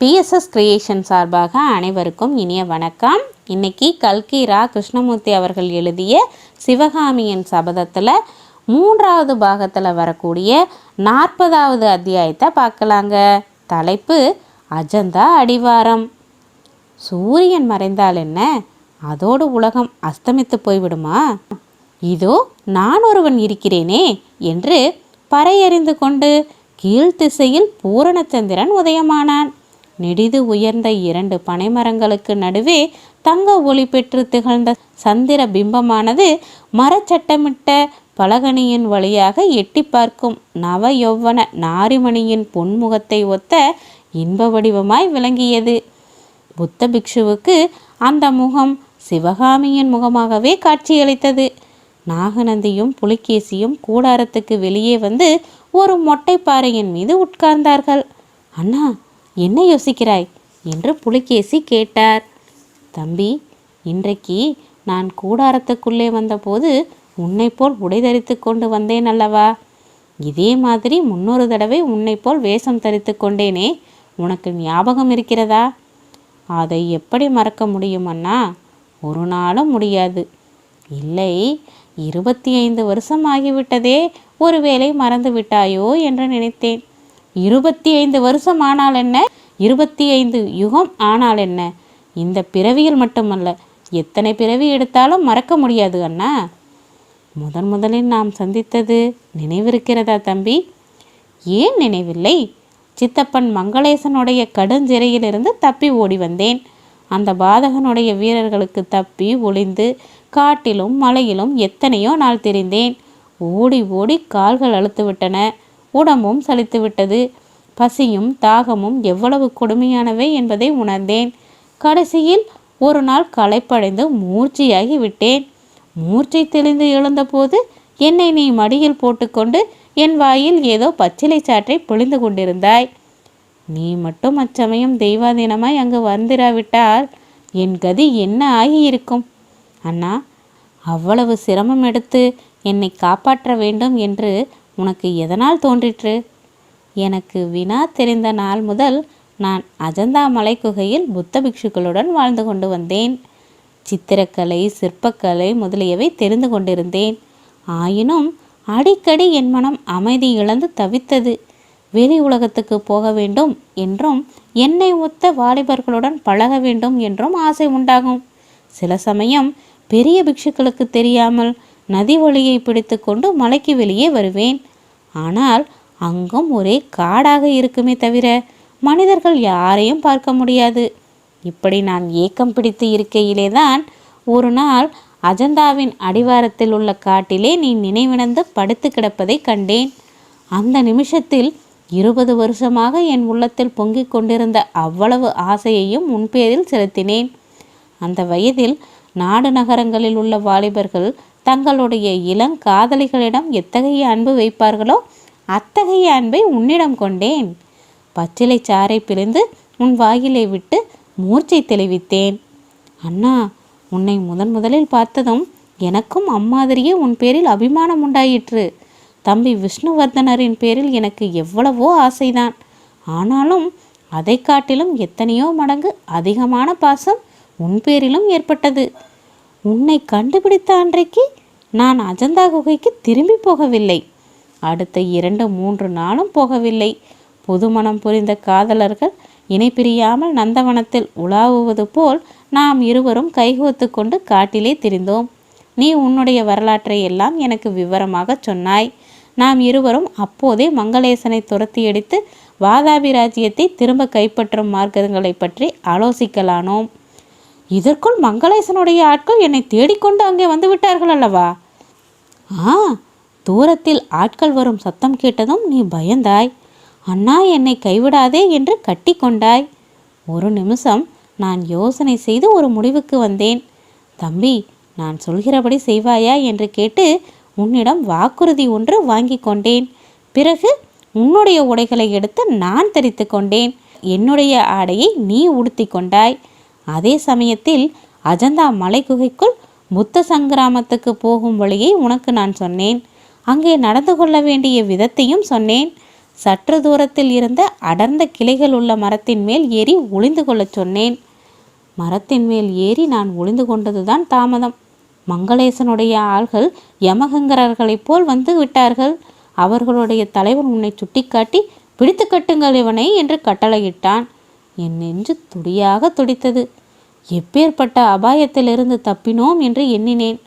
BSS creation சார்பாக அனைவருக்கும் இனிய வணக்கம். இன்னைக்கு கல்கி ரா கிருஷ்ணமூர்த்தி அவர்கள் எழுதிய சிவகாமியின் சபதத்தில் மூன்றாவது பாகத்தில் வரக்கூடிய நாற்பதாவது அத்தியாயத்தை பார்க்கலாங்க. தலைப்பு அஜந்தா அடிவாரம். சூரியன் மறைந்தால் என்ன? அதோடு உலகம் அஸ்தமித்து போய்விடுமா? இதோ நான் ஒருவன் இருக்கிறேனே என்று பறையறிந்து கொண்டு கீழ்த்திசையில் பூரணச்சந்திரன் உதயமானான். நெடிது உயர்ந்த இரண்டு பனைமரங்களுக்கு நடுவே தங்க ஒளி பெற்று திகழ்ந்த சந்திர பிம்பமானது மரச்சட்டமிட்ட பலகணியின் வழியாக எட்டி பார்க்கும் நவ யௌவன நாரிமணியின் பொன்முகத்தை ஒத்த இன்ப வடிவமாய் விளங்கியது. புத்த பிக்ஷுவுக்கு அந்த முகம் சிவகாமியின் முகமாகவே காட்சியளித்தது. நாகநந்தியும் புலிகேசியும் கூடாரத்துக்கு வெளியே வந்து ஒரு மொட்டைப்பாறையின் மீது உட்கார்ந்தார்கள். அண்ணா என்ன யோசிக்கிறாய்? என்று புலிகேசி கேட்டார். தம்பி இன்றைக்கு நான் கூடாரத்துக்குள்ளே வந்தபோது உன்னை போல் உடை தரித்து கொண்டு வந்தேன் அல்லவா? இதே மாதிரி முன்னொரு தடவை உன்னை போல் வேஷம் தரித்து கொண்டேனே உனக்கு ஞாபகம் இருக்கிறதா? அதை எப்படி மறக்க முடியும் அண்ணா? ஒரு நாளும் முடியாது. இல்லை இருபத்தி ஐந்து வருஷம் ஆகிவிட்டதே ஒருவேளை மறந்து விட்டாயோ என்று நினைத்தேன். இருபத்தி ஐந்து வருஷம் ஆனால் என்ன? இருபத்தி ஐந்து யுகம் ஆனால் என்ன? இந்த பிறவியில் மட்டுமல்ல எத்தனை பிறவி எடுத்தாலும் மறக்க முடியாது அண்ணா. முதன் முதலில் நாம் சந்தித்தது நினைவிருக்கிறதா தம்பி? ஏன் நினைவில்லை? சித்தப்பன் மங்களேசனுடைய கடுஞ்சிறையிலிருந்து தப்பி ஓடி வந்தேன். அந்த பாதகனுடைய வீரர்களுக்கு தப்பி ஒளிந்து காட்டிலும் மலையிலும் எத்தனையோ நாள் தெரிந்தேன். ஓடி ஓடி கால்கள் அழுத்து விட்டன உடம்பும் சலித்துவிட்டது. பசியும் தாகமும் எவ்வளவு கொடுமையானவை என்பதை உணர்ந்தேன். கடைசியில் ஒரு நாள் களைப்படைந்து மூர்ச்சையாகி விட்டேன். மூர்ச்சை தெளிந்து எழுந்தபோது என்னை நீ மடியில் போட்டுக்கொண்டு என் வாயில் ஏதோ பச்சிலை சாற்றை பொழிந்து கொண்டிருந்தாய். நீ மட்டும் அச்சமயம் தெய்வாதீனமாய் அங்கு வந்திராவிட்டால் என் கதி என்ன ஆகியிருக்கும்? அண்ணா அவ்வளவு சிரமம் எடுத்து என்னை காப்பாற்ற வேண்டும் என்று உனக்கு எதனால் தோன்றிற்று? எனக்கு வினா தெரிந்த நாள் முதல் நான் அஜந்தா மலை குகையில் புத்த பிக்ஷுக்களுடன் வாழ்ந்து கொண்டு வந்தேன். சித்திரக்கலை சிற்பக்கலை முதலியவை தெரிந்து கொண்டிருந்தேன். ஆயினும் அடிக்கடி என் மனம் அமைதி இழந்து தவித்தது. வெளி உலகத்துக்கு போக வேண்டும் என்றும் என்னை ஒத்த வாலிபர்களுடன் பழக வேண்டும் என்றும் ஆசை உண்டாகும். சில சமயம் பெரிய பிக்ஷுக்களுக்கு தெரியாமல் நதி வழியை பிடித்து கொண்டு மலைக்கு வெளியே வருவேன். ஆனால் அங்கும் ஒரே காடாக இருக்குமே தவிர மனிதர்கள் யாரையும் பார்க்க முடியாது. இப்படி நான் ஏக்கம் பிடித்து இருக்கையிலே தான் ஒரு நாள் அஜந்தாவின் அடிவாரத்தில் உள்ள காட்டிலே நீ நினைவிழந்து படுத்து கிடப்பதை கண்டேன். அந்த நிமிஷத்தில் இருபது வருஷமாக என் உள்ளத்தில் பொங்கிக் கொண்டிருந்த அவ்வளவு ஆசையையும் உன் பேரில் செலுத்தினேன். அந்த வயதில் நாடு நகரங்களில் உள்ள வாலிபர்கள் தங்களுடைய இளங்காதலிகளிடம் எத்தகைய அன்பு வைப்பார்களோ அத்தகைய அன்பை உன்னிடம் கொண்டேன். பச்சிலை சாறை பிரிந்து உன் வாயிலை விட்டு மூர்ச்சை தெளிவித்தேன். அண்ணா உன்னை முதன் முதலில் பார்த்ததும் எனக்கும் அம்மாதிரியே உன் பேரில் அபிமானம் உண்டாயிற்று. தம்பி விஷ்ணுவர்தனரின் பேரில் எனக்கு எவ்வளவோ ஆசைதான். ஆனாலும் அதை காட்டிலும் எத்தனையோ மடங்கு அதிகமான பாசம் உன் பேரிலும் ஏற்பட்டது. உன்னை கண்டுபிடித்த அன்றைக்கு நான் அஜந்தா குகைக்கு திரும்பி போகவில்லை. அடுத்த இரண்டு மூன்று நாளும் போகவில்லை. புதுமணம் புரிந்த காதலர்கள் இணை பிரியாமல் நந்தவனத்தில் உலாவுவது போல் நாம் இருவரும் கைகோத்து கொண்டு காட்டிலே திரிந்தோம். நீ உன்னுடைய வரலாற்றை எல்லாம் எனக்கு விவரமாக சொன்னாய். நாம் இருவரும் அப்போதே மங்களேசனை துரத்தி அடித்து வாதாபி ராஜ்யத்தை திரும்ப கைப்பற்றும் மார்க்கங்களை பற்றி ஆலோசிக்கலானோம். இதற்குள் மங்களேசனுடைய ஆட்கள் என்னை தேடிக்கொண்டு அங்கே வந்து விட்டார்கள் அல்லவா? ஆ தூரத்தில் ஆட்கள் வரும் சத்தம் கேட்டதும் நீ பயந்தாய். அண்ணா என்னை கைவிடாதே என்று கட்டி கொண்டாய். ஒரு நிமிஷம் நான் யோசனை செய்து ஒரு முடிவுக்கு வந்தேன். தம்பி நான் சொல்கிறபடி செய்வாயா என்று கேட்டு உன்னிடம் வாக்குறுதி ஒன்று வாங்கி கொண்டேன். பிறகு உன்னுடைய உடைகளை எடுத்து நான் தரித்து கொண்டேன். என்னுடைய ஆடையை நீ உடுத்தி கொண்டாய். அதே சமயத்தில் அஜந்தா மலை குகைக்குள் புத்த சங்கிராமத்துக்கு போகும் வழியை உனக்கு நான் சொன்னேன். அங்கே நடந்து கொள்ள வேண்டிய விதத்தையும் சொன்னேன். சற்று தூரத்தில் இருந்த அடர்ந்த கிளைகள் உள்ள மரத்தின் மேல் ஏறி ஒளிந்து கொள்ளச் சொன்னேன். மரத்தின் மேல் ஏறி நான் ஒளிந்து கொண்டதுதான் தாமதம். மங்களேசனுடைய ஆள்கள் யமகங்கரர்களைப் போல் வந்து விட்டார்கள். அவர்களுடைய தலைவன் உன்னை சுட்டிக்காட்டி பிடித்து கட்டுங்கள் இவனை என்று கட்டளையிட்டான். என் நெஞ்சு துடியாக துடித்தது. எப்பேற்பட்ட அபாயத்திலிருந்து தப்பினோம் என்று எண்ணினேன்.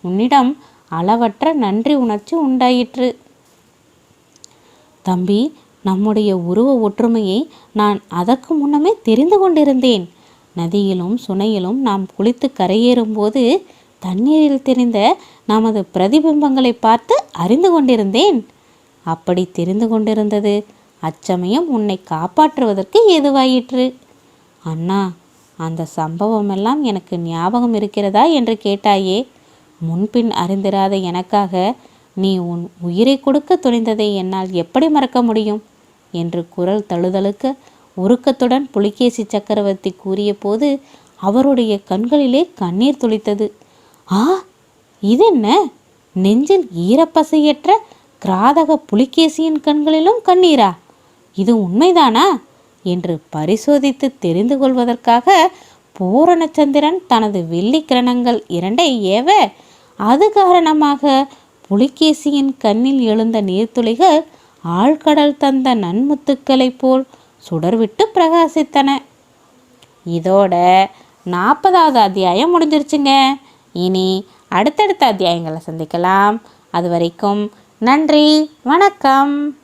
உன்னிடம் அளவற்ற நன்றி உணர்ச்சி உண்டாயிற்று. தம்பி நம்முடைய உருவ ஒற்றுமையை நான் அதற்கு முன்னமே தெரிந்து கொண்டிருந்தேன். நதியிலும் சுனையிலும் நாம் குளித்து கரையேறும்போது தண்ணீரில் தெரிந்த நமது பிரதிபிம்பங்களை பார்த்து அறிந்து கொண்டிருந்தேன். அப்படி தெரிந்து கொண்டிருந்தது அச்சமயம் உன்னை காப்பாற்றுவதற்கு ஏதுவாயிற்று? அண்ணா அந்த சம்பவமெல்லாம் எனக்கு ஞாபகம் இருக்கிறதா என்று கேட்டாயே. முன்பின் அறிந்திராத எனக்காக நீ உன் உயிரை கொடுக்க துணிந்ததை என்னால் எப்படி மறக்க முடியும்? என்று குரல் தழுதழுக்க உருக்கத்துடன் புலிகேசி சக்கரவர்த்தி கூறிய போது அவருடைய கண்களிலே கண்ணீர் துளித்தது. ஆ இதென்ன? நெஞ்சில் ஈரப்பசையற்ற கிராதக புலிகேசியின் கண்களிலும் கண்ணீரா? இது உண்மைதானா? என்று பரிசோதித்து தெரிந்து கொள்வதற்காக பூரணச்சந்திரன் தனது வெள்ளி கிரணங்கள் இரண்டை ஏவ அது காரணமாக புலிகேசியின் கண்ணில் எழுந்த நீர்த்துளிகள் ஆழ்கடல் தந்த நன்முத்துக்களைப் போல் சுடர்விட்டு பிரகாசித்தன. இதோட நாற்பதாவது அத்தியாயம் முடிஞ்சிருச்சுங்க. இனி அடுத்தடுத்த அத்தியாயங்களை சந்திக்கலாம். அது வரைக்கும் நன்றி வணக்கம்.